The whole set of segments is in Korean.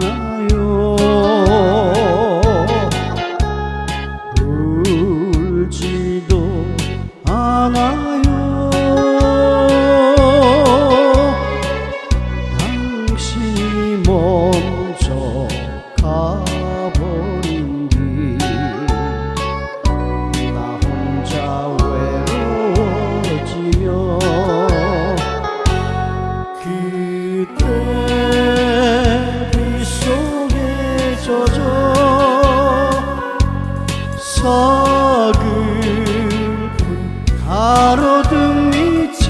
bana 서글픈 가로등 밑이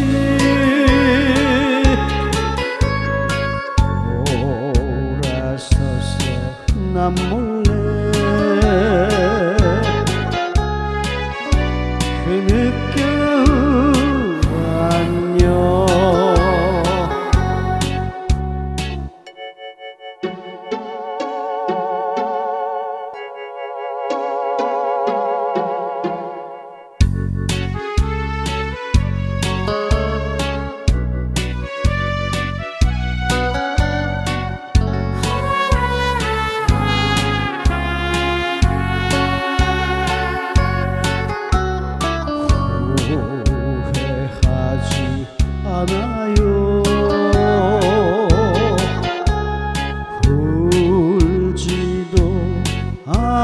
돌아서서 난 몰래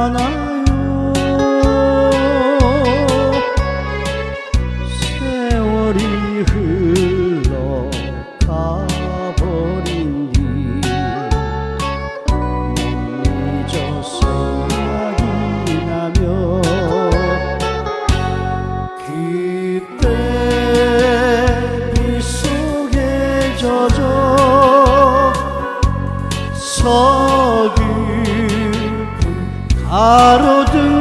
않아요 세월이 흘러가버린 뒤 잊어 생각이 나며 그때 빗속에 젖어 서글 픈 가로등